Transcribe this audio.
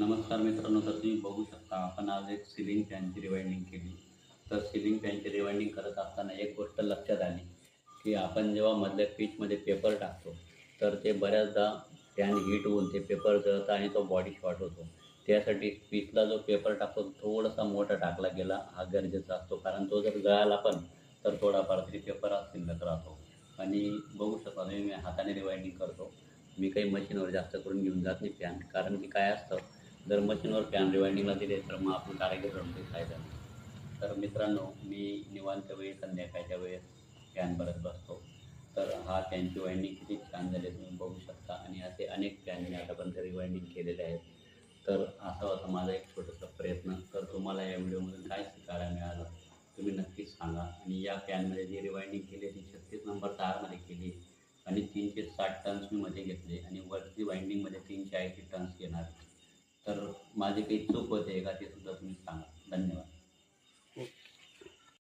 नमस्कार मित्रांनो तर तुम्ही बघू शकता आपण आज एक सिलिंग फॅनची रिवाइंडिंग केली. तर सिलिंग फॅनची रिवाइंडिंग करत असताना एक गोष्ट लक्षात आली की आपण जेव्हा मधल्या पीचमध्ये पेपर टाकतो तर ते बऱ्याचदा फॅन हीट होऊन ते पेपर जळतं आणि तो बॉडी शॉर्ट होतो. त्यासाठी पीचला जो पेपर टाकतो थोडासा मोठा टाकला गेला हा गरजेचा असतो. कारण तो जर गळाला पण तर थोडाफार तरी पेपर हा शिल्लक राहतो. आणि बघू शकता तुम्ही मी हाताने रिवाइंडिंग करतो. मी काही मशीनवर जास्त करून घेऊन जात नाही फॅन कारण की काय असतं जर मशीनवर फॅन रिवाइंडिंगला दिले तर मग आपण कारागीर रमते फायदा तर मित्रांनो मी निवांत वेळी संध्याकाळच्या वेळेस फॅन भरत बसतो. तर हा फॅनची वाइंडिंग किती छान झाली तुम्ही बघू शकता. आणि असे अनेक फॅन मी आतापर्यंत रिवाइंडिंग केलेले आहेत. तर असा होता माझा एक छोटासा प्रयत्न. तर तुम्हाला या व्हिडिओमधून काय शिकायला मिळालं तुम्ही नक्कीच सांगा. आणि या फॅनमध्ये जी रिवाइंडिंग केली ती छत्तीस नंबर तारमध्ये केली. आणि तीनशे साठ टन्स मी मध्ये घेतले. आणि वरती वाइंडिंगमध्ये तीनशे ऐंशी टन्स घेणार तर माझी काही चूक होते का ते